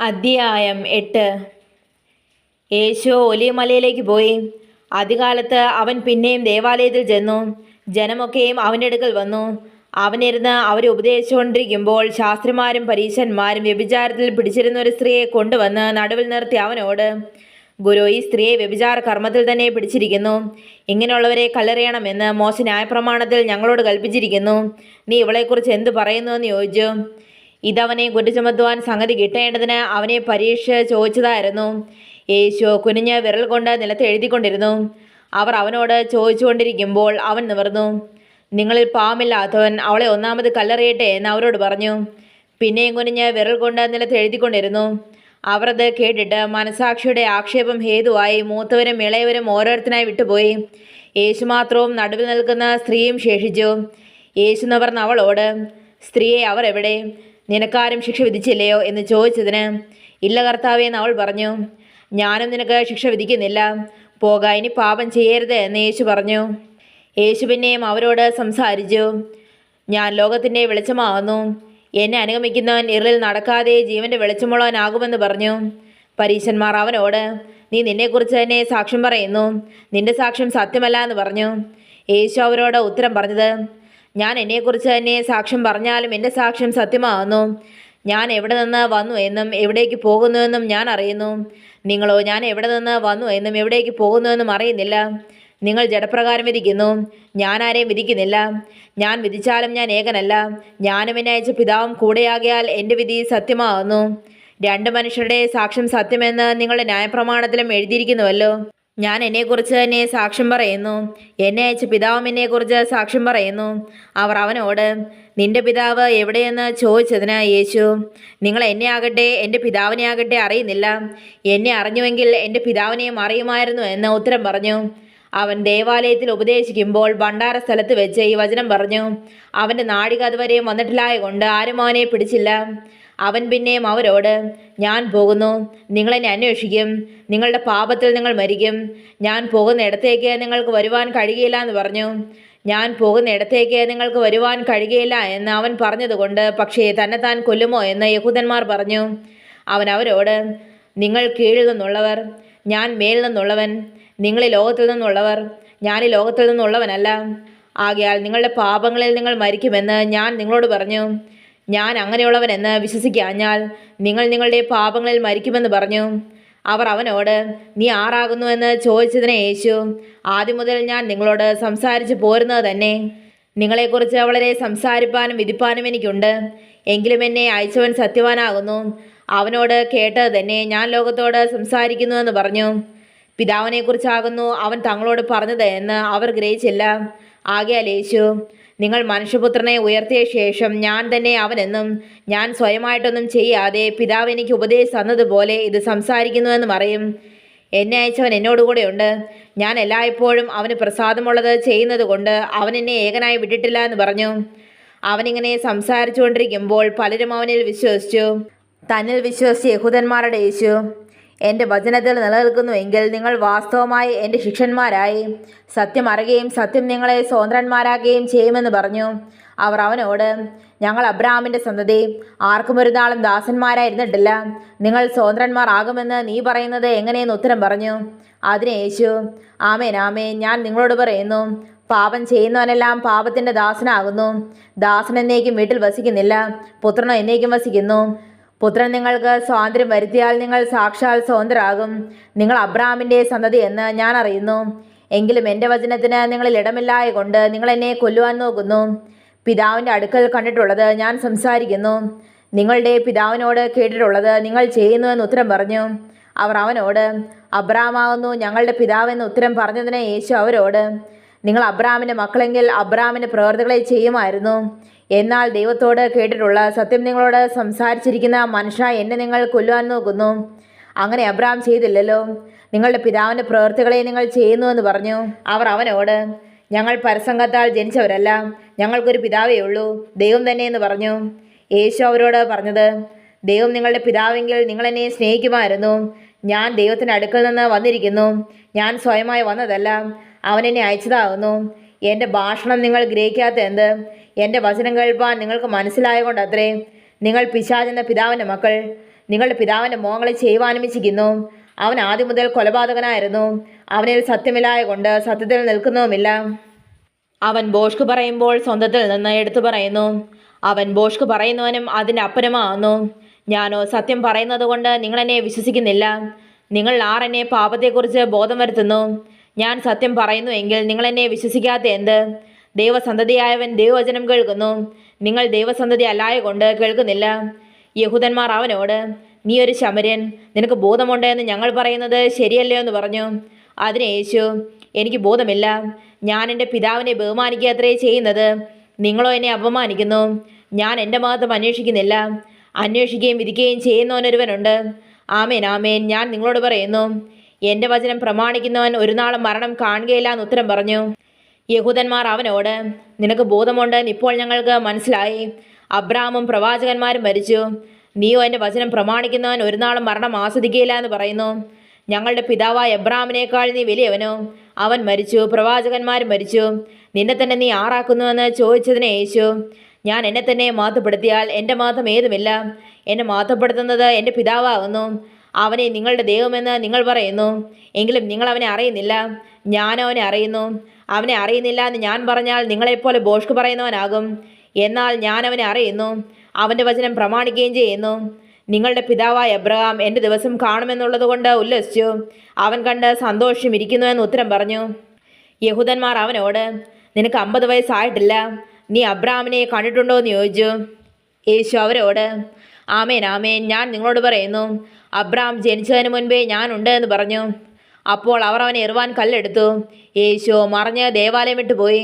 അധ്യായം എട്ട്. യേശു ഒലിയമലയിലേക്ക് പോയി. അധികാലത്ത് അവൻ പിന്നെയും ദേവാലയത്തിൽ ചെന്നു. ജനമൊക്കെയും അവന്റെ അടുക്കൽ വന്നു. അവനിരുന്ന് അവരെ ഉപദേശിച്ചുകൊണ്ടിരിക്കുമ്പോൾ ശാസ്ത്രിമാരും പരീശന്മാരും വ്യഭിചാരത്തിൽ പിടിച്ചിരുന്ന ഒരു സ്ത്രീയെ കൊണ്ടുവന്ന് നടുവിൽ നിർത്തി അവനോട് ഗുരു ഈ സ്ത്രീയെ വ്യഭിചാര കർമ്മത്തിൽ തന്നെ പിടിച്ചിരിക്കുന്നു. ഇങ്ങനെയുള്ളവരെ കല്ലെറിയണമെന്ന് മോശ ന്യായപ്രമാണത്തിൽ ഞങ്ങളോട് കൽപ്പിച്ചിരിക്കുന്നു. നീ ഇവളെക്കുറിച്ച് എന്ത് പറയുന്നു? എന്ന് ചോദിച്ചു. ഇതവനെ കുറ്റചുമത്തുവാൻ സംഗതി കിട്ടേണ്ടതിന് അവനെ പരീക്ഷ ചോദിച്ചതായിരുന്നു. യേശു കുനിഞ്ഞ് വിരൽ കൊണ്ട് നിലത്ത് എഴുതിക്കൊണ്ടിരുന്നു. അവർ അവനോട് ചോദിച്ചുകൊണ്ടിരിക്കുമ്പോൾ അവൻ നിവർന്നു. നിങ്ങളിൽ പാമില്ലാത്തവൻ അവളെ ഒന്നാമത് കല്ലെറിയട്ടെ എന്ന് അവരോട് പറഞ്ഞു. പിന്നെയും കുനിഞ്ഞ് വിരൽ കൊണ്ട് നിലത്ത് എഴുതിക്കൊണ്ടിരുന്നു. അവർ കേട്ടിട്ട് മനസാക്ഷിയുടെ ആക്ഷേപം ഹേതുവായി മൂത്തവരും ഇളയവരും ഓരോരുത്തരായി വിട്ടുപോയി. യേശു മാത്രവും നടുവിൽ നിൽക്കുന്ന സ്ത്രീയും ശേഷിച്ചു. യേശു നിവർന്ന് അവളോട് സ്ത്രീയെ അവർ എവിടെ നിനക്കാരും ശിക്ഷ വിധിച്ചില്ലയോ എന്ന് ചോദിച്ചതിന് ഇല്ല കർത്താവേന്ന് അവൾ പറഞ്ഞു. ഞാനും നിനക്ക് ശിക്ഷ വിധിക്കുന്നില്ല. പോക ഇനി പാപം ചെയ്യരുത് എന്ന് യേശു പറഞ്ഞു. യേശു പിന്നെയും അവരോട് സംസാരിച്ചു. ഞാൻ ലോകത്തിന്റെ വെളിച്ചമാകുന്നു. എന്നെ അനുഗമിക്കുന്നവൻ ഇരളിൽ നടക്കാതെ ജീവന്റെ വെളിച്ചമുള്ളവനാകുമെന്ന് പറഞ്ഞു. പരീശന്മാർ അവനോട് നീ നിന്നെക്കുറിച്ച് തന്നെ സാക്ഷ്യം പറയുന്നു. നിന്റെ സാക്ഷ്യം സത്യമല്ല എന്ന് പറഞ്ഞു. യേശു അവരോട് ഉത്തരം പറഞ്ഞത് ഞാൻ എന്നെക്കുറിച്ച് തന്നെ സാക്ഷ്യം പറഞ്ഞാലും എന്റെ സാക്ഷ്യം സത്യമാകുന്നു. ഞാൻ എവിടെ നിന്ന് വന്നു എന്നും എവിടേക്ക് പോകുന്നുവെന്നും ഞാൻ അറിയുന്നു. നിങ്ങളോ ഞാൻ എവിടെ നിന്ന് വന്നു എന്നും എവിടേക്ക് പോകുന്നുവെന്നും അറിയുന്നില്ല. നിങ്ങൾ ജഡപ്രകാരം വിധിക്കുന്നു. ഞാൻ ആരെയും വിധിക്കുന്നില്ല. ഞാൻ വിധിച്ചാലും ഞാൻ ഏകനല്ല. ഞാനും എന്നെ അയച്ച പിതാവും കൂടെയാകിയാൽ എന്റെ വിധി സത്യമാകുന്നു. രണ്ട് മനുഷ്യരുടെ സാക്ഷ്യം സത്യമെന്ന് നിങ്ങളുടെ ന്യായപ്രമാണത്തിലും എഴുതിയിരിക്കുന്നുവല്ലോ. ഞാൻ എന്നെക്കുറിച്ച് തന്നെ സാക്ഷ്യം പറയുന്നു. എന്നെ അയച്ച പിതാവും എന്നെക്കുറിച്ച് സാക്ഷ്യം പറയുന്നു. അവർ അവനോട് നിന്റെ പിതാവ് എവിടെയെന്ന് ചോദിച്ചതിന് യേശു നിങ്ങൾ എന്നെ ആകട്ടെ എന്റെ പിതാവിനെ ആകട്ടെ അറിയുന്നില്ല. എന്നെ അറിഞ്ഞുവെങ്കിൽ എന്റെ പിതാവിനെയും അറിയുമായിരുന്നു എന്ന് ഉത്തരം പറഞ്ഞു. അവൻ ദേവാലയത്തിൽ ഉപദേശിക്കുമ്പോൾ ഭണ്ഡാര സ്ഥലത്ത് വെച്ച് ഈ വചനം പറഞ്ഞു. അവന്റെ നാഴിക അതുവരെയും വന്നിട്ടില്ലായ കൊണ്ട് ആരും അവനെ പിടിച്ചില്ല. അവൻ പിന്നെയും അവരോട് ഞാൻ പോകുന്നു. നിങ്ങളെന്നെ അന്വേഷിക്കും. നിങ്ങളുടെ പാപത്തിൽ നിങ്ങൾ മരിക്കും. ഞാൻ പോകുന്ന ഇടത്തേക്ക് നിങ്ങൾക്ക് വരുവാൻ കഴിയില്ല എന്ന് പറഞ്ഞു. ഞാൻ പോകുന്ന ഇടത്തേക്ക് നിങ്ങൾക്ക് വരുവാൻ കഴിയുകയില്ല എന്ന് അവൻ പറഞ്ഞതുകൊണ്ട് പക്ഷേ തന്നെത്താൻ കൊല്ലുമോ എന്ന് യഹൂദന്മാർ പറഞ്ഞു. അവൻ അവരോട് നിങ്ങൾ കീഴിൽ നിന്നുള്ളവർ ഞാൻ മേൽ നിന്നുള്ളവൻ നിങ്ങൾ ഈ ലോകത്തിൽ നിന്നുള്ളവർ ഞാൻ ഈ ലോകത്തിൽ നിന്നുള്ളവനല്ല. ആകയാൽ നിങ്ങളുടെ പാപങ്ങളിൽ നിങ്ങൾ മരിക്കുമെന്ന് ഞാൻ നിങ്ങളോട് പറഞ്ഞു. ഞാൻ അങ്ങനെയുള്ളവനെന്ന് വിശ്വസിക്കാഞ്ഞാൽ നിങ്ങൾ നിങ്ങളുടെ പാപങ്ങളിൽ മരിക്കുമെന്ന് പറഞ്ഞു. അവർ അവനോട് നീ ആറാകുന്നുവെന്ന് ചോദിച്ചതിനെ യേശു ആദ്യം മുതൽ ഞാൻ നിങ്ങളോട് സംസാരിച്ച് പോരുന്നത് തന്നെ. നിങ്ങളെക്കുറിച്ച് വളരെ സംസാരിപ്പാനും വിധിപ്പാനും എനിക്കുണ്ട്. എങ്കിലും എന്നെ അയച്ചവൻ സത്യവാനാകുന്നു. അവനോട് കേട്ടത് തന്നെ ഞാൻ ലോകത്തോട് സംസാരിക്കുന്നുവെന്ന് പറഞ്ഞു. പിതാവിനെക്കുറിച്ചാകുന്നു അവൻ തങ്ങളോട് പറഞ്ഞത് എന്ന് അവർ ഗ്രഹിച്ചില്ല. ആകയാൽ യേശു നിങ്ങൾ മനുഷ്യപുത്രനെ ഉയർത്തിയ ശേഷം ഞാൻ തന്നെ അവനെന്നും ഞാൻ സ്വയമായിട്ടൊന്നും ചെയ്യാതെ പിതാവ് എനിക്ക് ഉപദേശം തന്നതുപോലെ ഇത് സംസാരിക്കുന്നുവെന്ന് പറയും. എന്നെ അയച്ചവൻ എന്നോടുകൂടെയുണ്ട് ഞാൻ എല്ലായ്പ്പോഴും അവന് പ്രസാദമുള്ളത് ചെയ്യുന്നത് കൊണ്ട് അവൻ എന്നെ ഏകനായി വിട്ടിട്ടില്ല എന്ന് പറഞ്ഞു. അവനിങ്ങനെ സംസാരിച്ചുകൊണ്ടിരിക്കുമ്പോൾ പലരും അവനിൽ വിശ്വസിച്ചു. തന്നിൽ വിശ്വസിച്ച് യഹൂദന്മാരുടെ യേശു എന്റെ വചനത്തിൽ നിലനിൽക്കുന്നു എങ്കിൽ നിങ്ങൾ വാസ്തവമായി എന്റെ ശിഷ്യന്മാരായി. സത്യം അറിയുകയും സത്യം നിങ്ങളെ സ്വതന്ത്രന്മാരാക്കുകയും ചെയ്യുമെന്ന് പറഞ്ഞു. അവർ അവനോട് ഞങ്ങൾ അബ്രഹാമിന്റെ സന്തതി. ആർക്കും ഒരു നാളും ദാസന്മാരായിരുന്നിട്ടില്ല. നിങ്ങൾ സ്വതന്ത്രന്മാർ ആകുമെന്ന് നീ പറയുന്നത് എങ്ങനെയെന്ന് ഉത്തരം പറഞ്ഞു. അതിന് യേശു ആമേൻ ആമേൻ. ഞാൻ നിങ്ങളോട് പറയുന്നു പാപം ചെയ്യുന്നവനെല്ലാം പാപത്തിന്റെ ദാസനാകുന്നു. ദാസൻ എന്നേക്കും വീട്ടിൽ വസിക്കുന്നില്ല. പുത്രനോ എന്നേക്കും വസിക്കുന്നു. പുത്രൻ നിങ്ങൾക്ക് സ്വാതന്ത്ര്യം വരുത്തിയാൽ നിങ്ങൾ സാക്ഷാൽ സ്വതന്ത്രരാകും. നിങ്ങൾ അബ്രാമിന്റെ സന്തതി എന്ന് ഞാൻ അറിയുന്നു. എങ്കിലും എന്റെ വചനത്തിന് നിങ്ങളിൽ ഇടമില്ലായ കൊണ്ട് നിങ്ങൾ എന്നെ കൊല്ലുവാൻ നോക്കുന്നു. പിതാവിന്റെ അടുക്കൽ കണ്ടിട്ടുള്ളത് ഞാൻ സംസാരിക്കുന്നു. നിങ്ങളുടെ പിതാവിനോട് കേട്ടിട്ടുള്ളത് നിങ്ങൾ ചെയ്യുന്നു എന്ന് ഉത്തരം പറഞ്ഞു. അവർ അവനോട് അബ്രാമാകുന്നു ഞങ്ങളുടെ പിതാവെന്ന് ഉത്തരം പറഞ്ഞതിന് യേശു അവരോട് നിങ്ങൾ അബ്രാമിന്റെ മക്കളെങ്കിൽ അബ്രാമിന്റെ പ്രവർത്തികളെ ചെയ്യുമായിരുന്നു. എന്നാൽ ദൈവത്തോട് കേട്ടിട്ടുള്ള സത്യം നിങ്ങളോട് സംസാരിച്ചിരിക്കുന്ന മനുഷ്യ എന്നെ നിങ്ങൾ കൊല്ലുവാൻ നോക്കുന്നു. അങ്ങനെ അബ്രാം ചെയ്തില്ലല്ലോ. നിങ്ങളുടെ പിതാവിന്റെ പ്രവൃത്തികളെ നിങ്ങൾ ചെയ്യുന്നുവെന്ന് പറഞ്ഞു. അവർ അവനോട് ഞങ്ങൾ പരസംഗത്താൽ ജനിച്ചവരല്ല. ഞങ്ങൾക്കൊരു പിതാവേ ഉള്ളൂ. ദൈവം തന്നെ എന്ന് പറഞ്ഞു. യേശു അവരോട് പറഞ്ഞത് ദൈവം നിങ്ങളുടെ പിതാവെങ്കിൽ നിങ്ങൾ എന്നെ സ്നേഹിക്കുമായിരുന്നു. ഞാൻ ദൈവത്തിന്റെ അടുക്കൽ നിന്ന് വന്നിരിക്കുന്നു. ഞാൻ സ്വയമായി വന്നതല്ല. അവൻ എന്നെ അയച്ചതാകുന്നു. എന്റെ ഭാഷണം നിങ്ങൾ ഗ്രഹിക്കാത്ത എന്ത്? എന്റെ വചനം കേൾപ്പാൻ നിങ്ങൾക്ക് മനസ്സിലായതുകൊണ്ട് അത്രേ. നിങ്ങൾ പിശാചെന്ന പിതാവിന്റെ മക്കൾ നിങ്ങളുടെ പിതാവിന്റെ മോങ്ങളെ ചെയ്യുവാനുമിച്ചിരിക്കുന്നു അവൻ ആദ്യം മുതൽ കൊലപാതകനായിരുന്നു. അവനിൽ സത്യമില്ലായ കൊണ്ട് സത്യത്തിൽ നിൽക്കുന്നതുമില്ല അവൻ ബോഷ്ക്ക് പറയുമ്പോൾ സ്വന്തത്തിൽ നിന്ന് എടുത്തു പറയുന്നു. അവൻ ബോഷ്ക്ക് പറയുന്നവനും അതിന്റെ അപ്പനുമാകുന്നു. ഞാനോ സത്യം പറയുന്നത് കൊണ്ട് നിങ്ങളെന്നെ വിശ്വസിക്കുന്നില്ല. നിങ്ങൾ ആർ എന്നെ പാപത്തെക്കുറിച്ച് ബോധം വരുത്തുന്നു. ഞാൻ സത്യം പറയുന്നു എങ്കിൽ നിങ്ങളെന്നെ വിശ്വസിക്കാത്ത എന്ത്? ദൈവസന്തതിയായവൻ ദൈവവചനം കേൾക്കുന്നു. നിങ്ങൾ ദൈവസന്തതി അല്ലായ കൊണ്ട് കേൾക്കുന്നില്ല. യഹൂദന്മാർ അവനോട് നീ ഒരു ശമര്യൻ നിനക്ക് ബോധമുണ്ട് എന്ന് ഞങ്ങൾ പറയുന്നത് ശരിയല്ലേ എന്ന് പറഞ്ഞു. അതിന് യേശു എനിക്ക് ബോധമില്ല. ഞാൻ എന്റെ പിതാവിനെ ബഹുമാനിക്കുക അത്രേ ചെയ്യുന്നത്. നിങ്ങളോ എന്നെ അപമാനിക്കുന്നു. ഞാൻ എന്റെ മഹത്വം അന്വേഷിക്കുന്നില്ല. അന്വേഷിക്കുകയും വിധിക്കുകയും ചെയ്യുന്നവനൊരുവനുണ്ട്. ആമേൻ ആമേൻ. ഞാൻ നിങ്ങളോട് പറയുന്നു എന്റെ വചനം പ്രമാണിക്കുന്നവൻ ഒരു നാളും മരണം കാണുകയില്ല എന്ന് ഉത്തരം പറഞ്ഞു. യഹൂദന്മാർ അവനോട് നിനക്ക് ബോധമുണ്ട് ഇപ്പോൾ ഞങ്ങൾക്ക് മനസ്സിലായി. അബ്രാമും പ്രവാചകന്മാരും മരിച്ചു. നീയോ എന്റെ വചനം പ്രമാണിക്കുന്നവൻ ഒരു നാളും മരണം ആസ്വദിക്കുകയില്ല എന്ന് പറയുന്നു. ഞങ്ങളുടെ പിതാവായ എബ്രാമിനേക്കാൾ നീ വലിയവനോ? അവൻ മരിച്ചു പ്രവാചകന്മാരും മരിച്ചു. നിന്നെ തന്നെ നീ ആറാക്കുന്നുവെന്ന് ചോദിച്ചതിനെ യേശു ഞാൻ എന്നെ തന്നെ മാത്തപ്പെടുത്തിയാൽ എന്റെ മാത്തം ഏതുമില്ല? എന്നെ മാത്തപ്പെടുത്തുന്നത് എന്റെ പിതാവാകുന്നു. അവനെ നിങ്ങളുടെ ദൈവമെന്ന് നിങ്ങൾ പറയുന്നു. എങ്കിലും നിങ്ങൾ അവനെ അറിയുന്നില്ല. ഞാൻ അവനെ അറിയുന്നു. അവനെ അറിയുന്നില്ല എന്ന് ഞാൻ പറഞ്ഞാൽ നിങ്ങളെപ്പോലെ ബോഷ്ക്ക് പറയുന്നവനാകും. എന്നാൽ ഞാൻ അവനെ അറിയുന്നു. അവന്റെ വചനം പ്രമാണിക്കുകയും ചെയ്യുന്നു. നിങ്ങളുടെ പിതാവായ എബ്രഹാം എന്റെ ദിവസം കാണുമെന്നുള്ളത് കൊണ്ട് ഉല്ലസിച്ചു. അവൻ കണ്ട് സന്തോഷം ഇരിക്കുന്നു എന്ന് ഉത്തരം പറഞ്ഞു. യഹൂദന്മാർ അവനോട് നിനക്ക് അമ്പത് വയസ്സായിട്ടില്ല. നീ അബ്രാമിനെ കണ്ടിട്ടുണ്ടോ എന്ന് ചോദിച്ചു. യേശു അവരോട് ആമേൻ ആമേൻ. ഞാൻ നിങ്ങളോട് പറയുന്നു. അബ്രാം ജനിച്ചതിന് മുൻപേ ഞാനുണ്ട് എന്ന് പറഞ്ഞു. അപ്പോൾ അവർ അവനെ എറുവാൻ കല്ലെടുത്തു. യേശു മറിഞ്ഞ് ദേവാലയം വിട്ടു പോയി